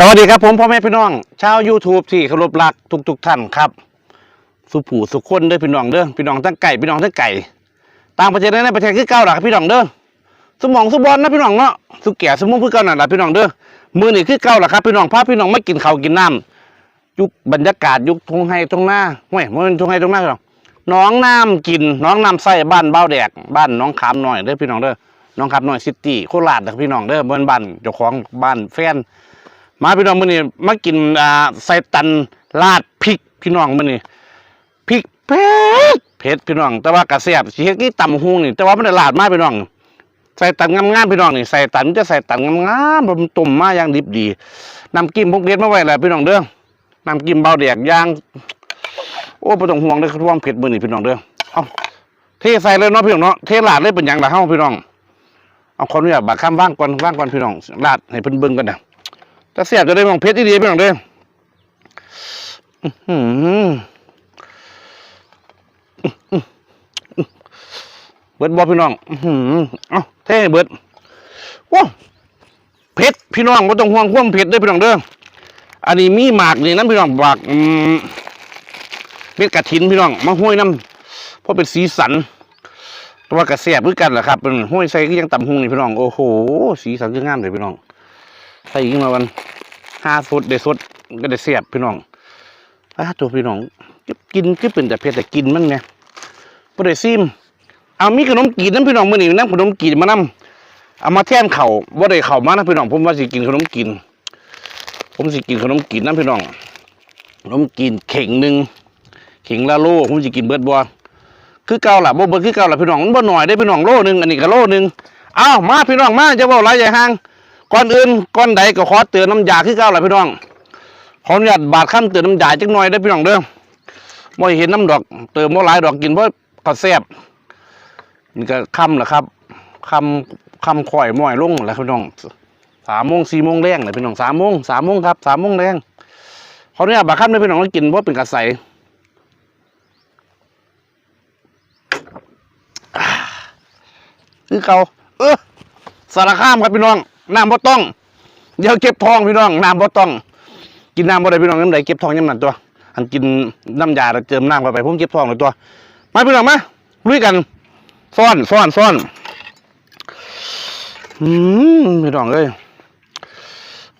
สวัสดีครับผมพ่อแม่พี่น้องชาว YouTube ที่เคารพรักทุกทุกๆท่านครับ สุผู้สุขคนเด้อพี่น้องเด้อพี่น้องทั้งไก่พี่น้องทั้งไก่ต่างประเทศในประเทศคือเก่าหลักพี่น้องเด้อสมองสมบอลนะพี่น้องเนาะสุแก่สมมุงคือเก่านั่นล่ะพี่น้องเด้อมือนี่คือเก่าล่ะครับพี่น้องพาพี่น้องไม่กินข้าวกินน้ำยุคบรรยากาศยุคทงไฮทงหน้าเว้ยมันทงไฮทงหน้าพี่น้องน้องน้ำกินน้องน้ำใส่บ้านเบ้าแดกบ้านน้องขามหน่อยเด้อพี่น้องเด้อน้องขามหน่อยซิตี้โคราชเด้อพี่น้องเด้อเบิ่นบ้านเจ้าของบ้านแฟน มาพี่น้องมื้อนี้มากินอ่าใส่ตันราดพริกพี่น้องมื้อนี้พริกเผ็ดเผ็ดพี่น้อง แต่ว่ากระเสียบสิเฮ็ดนี่ตำหุงนี่แต่ว่ามันได้ลาดมาพี่น้องใส่ตันงามๆพี่น้องนี่ใส่ตันมันจะใส่ตันงามๆผมต้มมาอย่างดิบดีน้ำกิ้มพวกเด็ดมาไว้แล้วพี่น้องเด้อน้ำกิ้มเบาแดกย่าง โอ้บ่ต้องห่วงเด้อความเผ็ดมื้อนี้พี่น้องเด้อเอาเทใส่เลยเนาะพี่น้องเนาะเทลาดเลยเป็นหยังละเฮาพี่น้องเอาขออนุญาตบักข้ามว่างก่อนว่างก่อนพี่น้องลาดให้เพิ่นเบิ่งกันนะ จะเสียบจะได้มองเพชรที่ดีพี่น้องเด้ออื้อหือเบิดบอพี่น้องอื้ออเอ้าเท่เบิดว้าเพชรพี่น้องไม่ต้องห่วงความเพชรด้อพี่น้องเด้ออันนี้มีหมากนี่น้ำพี่น้องหมากเม็ดกระถินพี่น้องมาห้วยน้ำเพราะเป็นสีสันตัวกระเสียบคือกันแหละครับเป็นห้วยใส่ก็ยังต่ำหุงนี่พี่น้องโอ้โหสีสันคืองามเลยพี่น้อง ใส่ยิงมาวันห้าสดเดสดก็ได้เสียบพี่น้องอ้าตัวพี่น้องกินก็เป็นแต่เพียแต่กินมันไงบ่ได้ซิมเอามีขนมกีนน้ำพี่น้องมื้อนี้น้ำขนมกีนมานำเอามาแทนเข่าวบ่ได้เข่ามานะพี่น้องผมว่าสิกินขนมกิน ผมสิกินขนมกินน้ำพี่น้องขนมกินเข่งหนึ่งเข่งละโลผมสิกินเบิดบ่คือเก่าล่ะบ่เบิดคือเก่าล่ะพี่น้องมันบ่หน่อยได้พี่น้องโลหนึ่งอันนี้ก็โลหนึ่งอ้าวมาพี่น้องมาจะเว้าหลายใหญ่ห่าง ก่อนอื่นก่อนใดก็ขอเตือนน้ำยาคือเก่าหละพี่น้องขออนุญาตบาดขั้นเตือนน้ำยาจักหน่อยได้พี่น้องเด้อบ่ให้เห็นน้ำดอกเติมบ่หลายดอกกินเพราะก็แซ่บนี่ก็ค่ำแหละครับค่ำค่ำข่อยม้อยลงแหล้วพี่น้องสามโมงสี่โมงแรงเลยพี่น้องสามโมงสามโมงครับสามโมงแรงขออนุญาตบาดขั้นได้พี่น้องก็กินเพราะเป็นกระใสคือเก่าเออสารข้ามครับพี่น้อง น้ำบ่ต้อง เดี๋ยวเก็บทองพี่น้องน้ำบ่ต้อง กินน้ำบ่ได้พี่น้องน้ำใดเก็บทองยำนั่นตัวอันกินน้ำยาแล้วเจิมน้ำเข้าไปผมเก็บทองเลยตัวมาพี่น้องมาลุยกันซ่อนซ่อนซ่อนอืมพี่น้องเอ้ย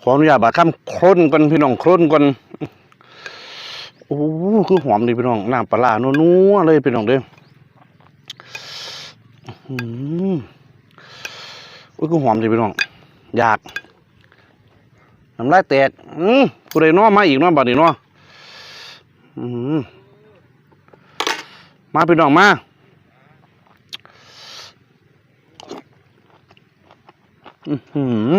ขออนุญาตบาดข้ามคร่นกันพี่น้องคร่นกันโอ้โหคือหอมดีพี่น้องน้ำปลาร้านัวๆเลยพี่น้องเด้ออืมอุ้ยก็หอมดีพี่น้อง อยากน้ำลายแตก อืมกูได้น้อมาอีกน้อบัดนี้น้ออืมมาพี่น้องมาอือหือ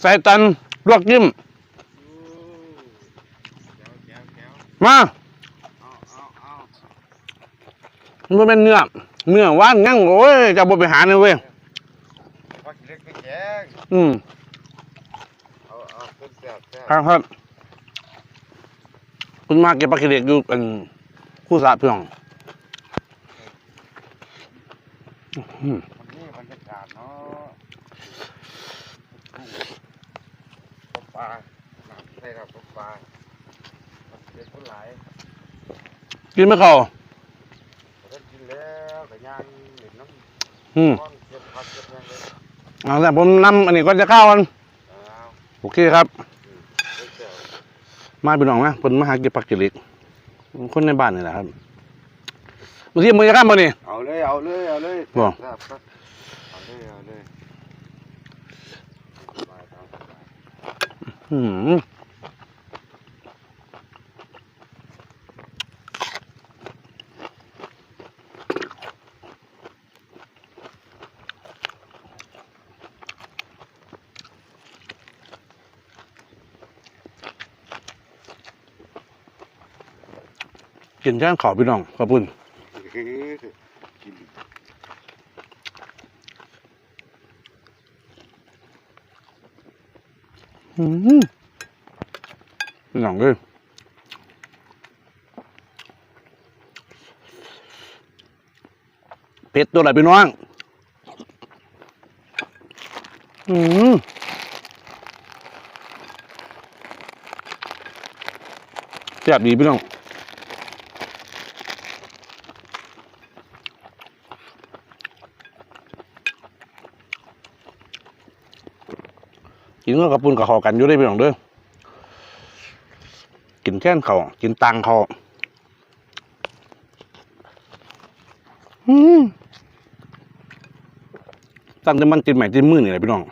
ใส่ตัน ลวกจิ้มมามันเป็นเนื้อเนื้อว่านงั้งโอ้ยจะบ่ไปหาเนี่ยเว้ยพักเล็กไปแกงอืมเอาเอาเป็นแซ่บแซ่บครับครับคุณมาเก็บปลาเกล็ดอยู่เป็นคู่สาเพื่องอืม วันนี้บรรยากาศเนาะ ปลาน้ำใส่ครับปลาเป็นคนหลายกินไม่เข้าก็กินแล้วก็ย่างเห็นน้ำอืมก้อนเก็บผักเก็บแรงเลยเอาแต่ผมนำอันนี้ก็จะเข้ากันเอาโอเคครับเล็กแซ่บมาพี่น้องนะเพิ่นมาหาเก็บผักเกล็ดคนในบ้านนี่แหละครับบางทีมือจะข้ามมานี่ เอาเลยเอาเลยเอาเลยบ่แซ่บครับเอาเลยเอาเลยไปตามสบาย อืมกินย่างขาวพี่น้องขอบคุณ กิน หนังเลยเผ็ดตัวไหนพี่น้อง อืมแซ่บดีพี่น้อง กินก็กระปุนกับเขากันอยู่ได้พี่น้องเด้อกินแค่นเขากินตังเขาอืมตั้งแต่มันจินใหม่จินมือนี่แหละพี่น้อง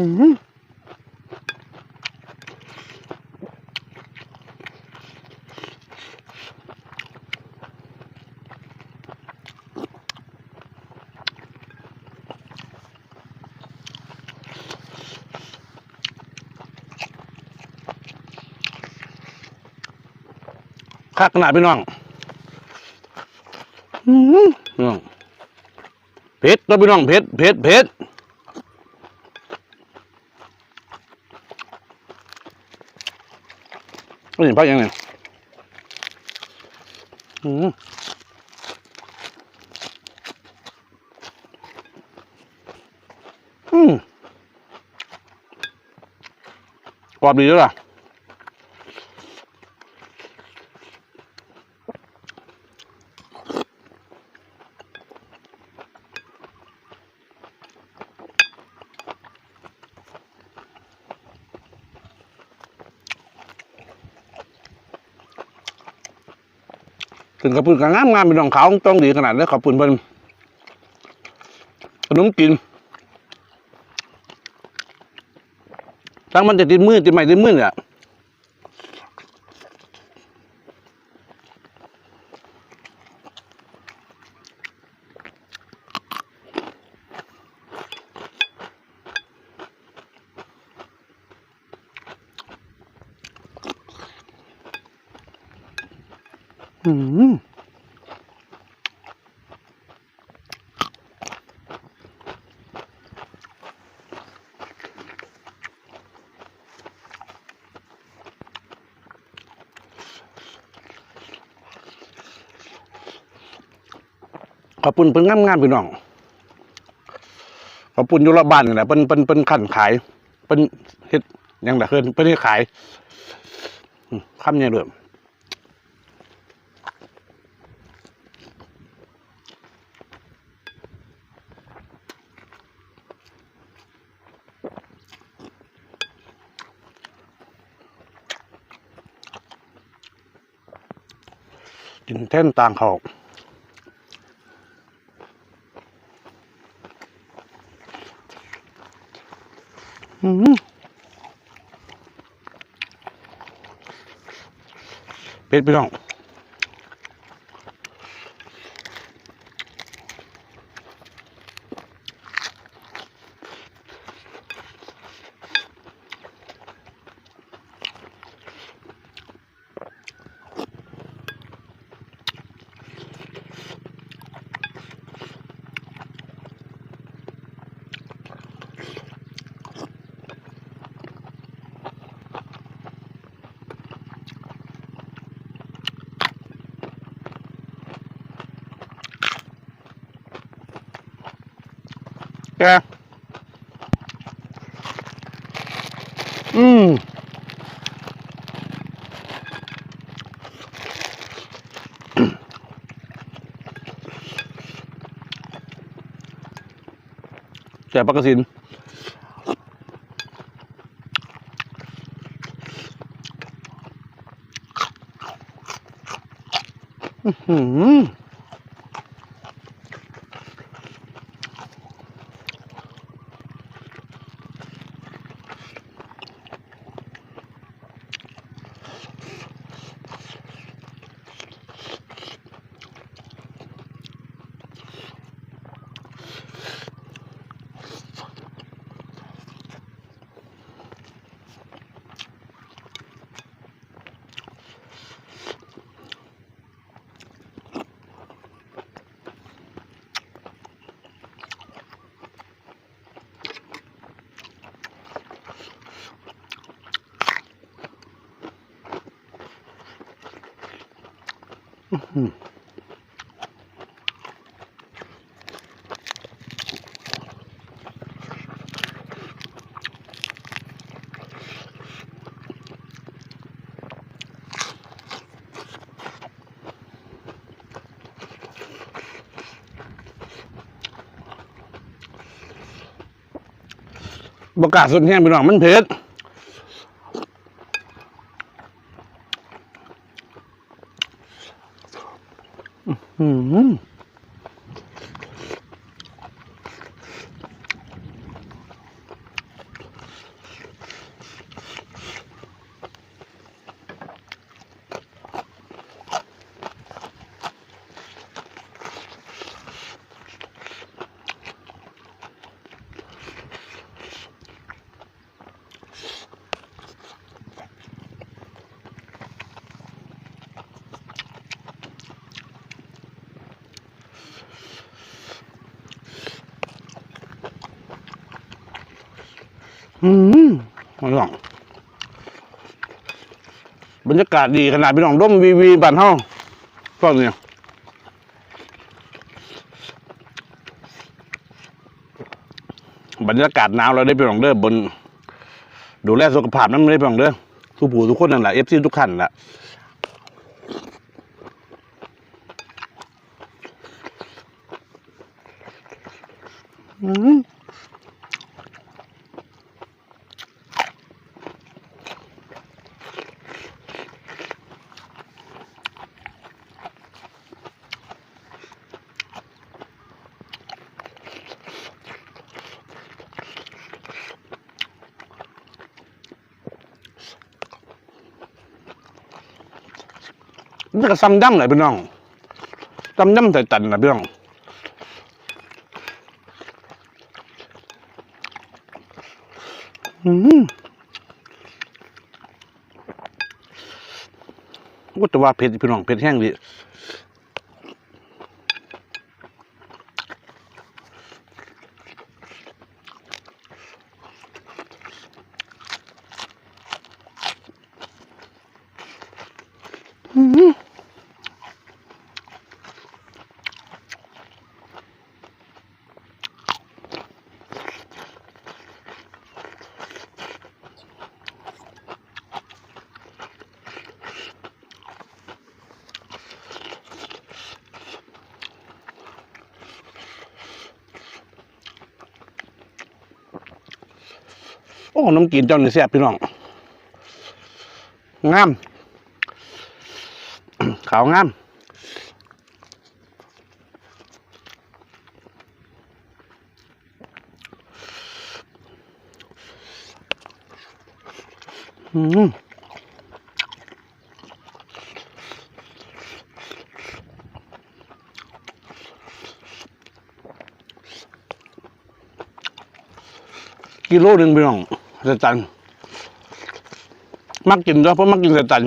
คักขนาดพี่น้องอืมพี่น้องเผ็ดตัวพี่น้องเผ็ดเผ็ดเผ็ดไม่เห็ นพักยังไงอืมอืมกรอบดีด้วยล่ะึงกระปุนกับงามงามเป็นรองขาวต้องดีขนาดนี้ขอบปุณเพิ่นขนมกินทั้งมันจะติดมือติดไม้ติดมือเนี่ย อืมขอบปุนเป็นงามงามๆพี่น้องขอบปุนอยู่รบบ้านนี่แหละเป็นเป็นเป็นขันขายเป็นเฮ็ดยังแต่เพิ่นเป็นเฮ็ดขายคำเนี่ยเริ่ม กินแท่นต่างหอกอืมเป็ดพี่น้อง แก อืมแจกปลากระสินอื้อหือ ประกาสุดแห้งพี่น้องมันเผ็ด อืมพี่น้องบรรยากาศดีขนาดพี่น้องร่มวีวีบ้านเฮาฟังเนี่ยบรรยากาศหนาวเราได้พี่น้องเด้อบน ดูแลสุขภาพนั้นได้พี่น้องเด้อทุกผู้ทุกคนนั่นแหละเอฟซีทุกท่านแหละอืม มันก็ซ้ำดำเลยพี่น้องซ้ำดำใส่ตันนะพี่น้องอืมก็จะว่าเผ็ดพี่น้องเผ็ดแห้งดี โอ้น้ำกินเจ้านี่แซ่บพี่น้องงาม ขาวงามอืมกิโลหนึ่งพี่น้อง เสตัน มักกินด้วยเพราะมักกินเสตัน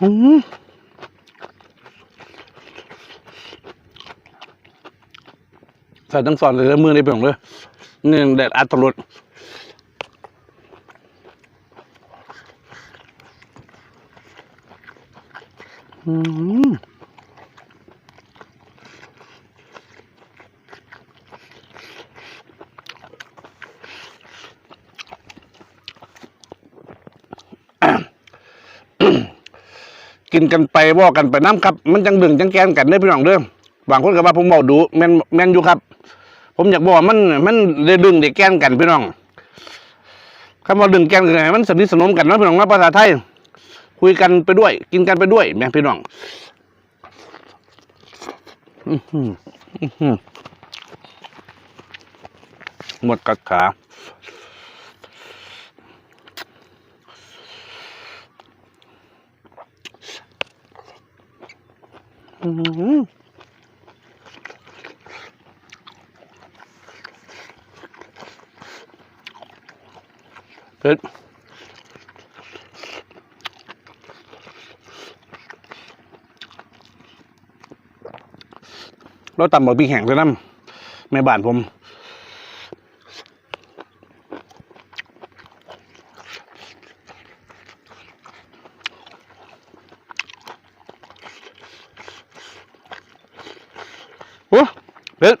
อืมใส่ทั้งสอนเลยแล้วมือในเปล่งเลยนี่แดดอัดตลอด กินกันไปบอกกันไปน้ำครับ มันจังดึงจังแกนกันได้พี่น้องเด้อบางคนก็ว่าผมเบาดูแม่นแม่นอยู่ครับ ผมอยากบอกว่ามันมันได้ดึงได้แกนกันพี่น้องคำว่าดึงแกนกันมันสนิทสนมกันนะพี่น้องนะภาษาไทย คุยกันไปด้วย กินกันไปด้วย แม่พี่น้องหมดกัดขาอืมเผ็ด เราตำบะพริกแห้งด้วยน้ำแม่บ้านผมโอ้เด็ด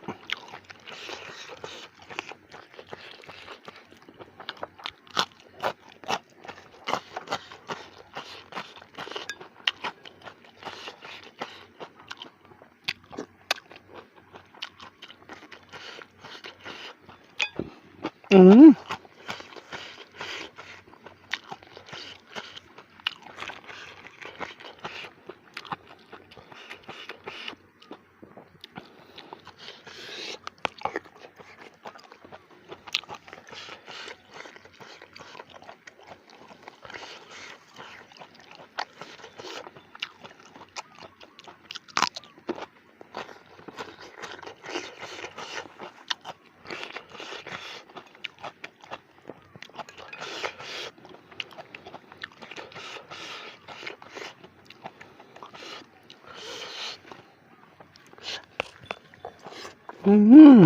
อืม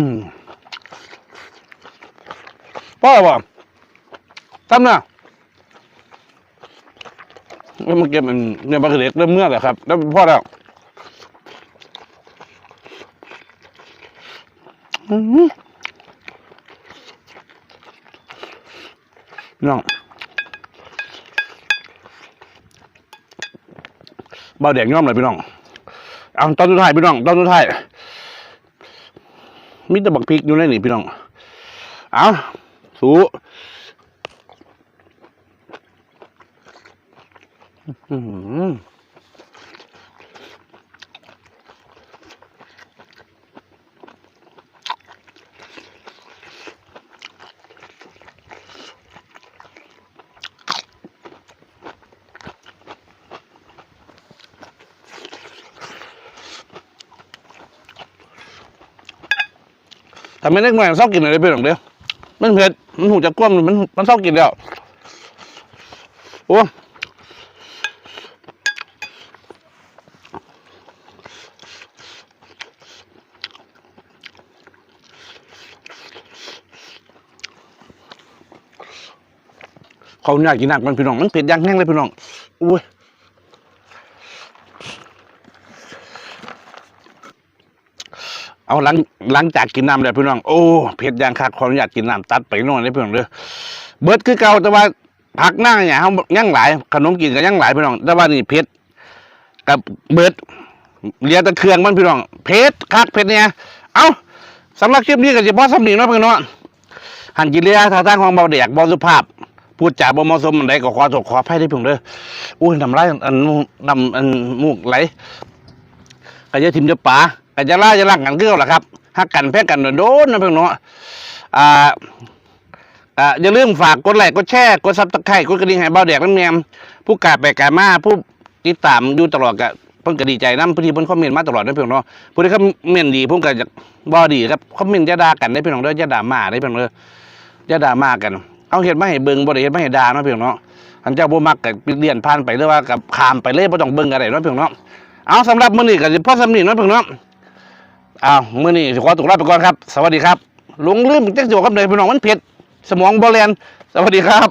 พ่อบ่ทำนะแล้วมันเก็บมันเนี่ยปลาเล็กเริ่มเมื่อแหละครับ แล้วพ่อแล้วน้องเบาแดงย่อมเลยพี่น้อง เอาตอนสุดท้ายพี่น้อง ตอนสุดท้าย มีแต่บักพริกอยู่ในนี่พี่น้อง เอาสูอืม หือทำไมเล็กหน่อยมันชอบกินอะไรพี่น้องเด้อมันเผ็ดมันหูจะกว้มมันมันชอบกินแล้วโอ้เขาอยากกินหนักมันพี่น้องมันเผ็ดยังแห้งเลยพี่น้องอุ้ย เอาหลังหลังจากกินน้ำแล้วพี่น้องโอ้เผ็ดอยางคักขออนุญาตกินน้ำตัดไปน่อยได้พี่น้องเด้อเบิดคือเก่าแต่ว่าผักหน้าเนี่ยเขายังหลายขนมกินก็ยังหลายพี่น้อง แต่ว่านี่เผ็ดกับเบิดเลียต่เครื่องมันพี่น้องเผ็ดคักเผ็ดเนี่ยเอาสำหรับคลิปนี้ก็จะพอสำนีเนาะพี่น้องหันกินเลียท่าทางของเบาแดกบอสุภาพพูดจาบ่เหมาะสมันใดก็ขอโทษขออภัยได้เพียงเด้ออุ้ยนำลายอันนำอันมูกไหลก็จะทิมจะป่า ก็จะล่าจะลักกันเกลียวแหละครับฮักกันแพ้กันโดนๆนะเพื่อนเนาะอ่าอ่าอย่าลืมฝากกดไลค์กดแชร์กดซับตะไคร้กดกระดิ่งให้เบาแดกน้ำเนียมผู้กาไปกามาผู้ติดตามอยู่ตลอดกะเพิ่นก็ดีใจน้ำผู้นที่เพิ่นคอมเมนต์มาตลอดนะเพื่อนเนาะผู้ที่คอมเมนต์ดีผมก็จะบ่ดีครับคอมเมนต์จะด่ากันได้เพื่อนเนาะจะด่ามาได้เพื่อนเด้อจะด่ามากัน เอาเฮ็ดมาให้เบิ่งบ่ได้เฮ็ดมาให้ด่าเนาะเพื่อนเนาะอันเจ้าบ่มักก็เลี่ยนผ่านไปหรือว่ากับขามไปเลยบ่ต้องเบิ่งอะไรเนาะเพื่อนเนาะเอาสำหรับมื้อนี้ก็สิพอสำนีเนาะเพิ่อนเนาะ อ้าวมื้อนี้ขอตัวลาไปก่อนครับ สวัสดีครับหลงลืมจักสิบอกคำใดพี่น้องมันเผ็ด สมองบ่แลนสวัสดีครับ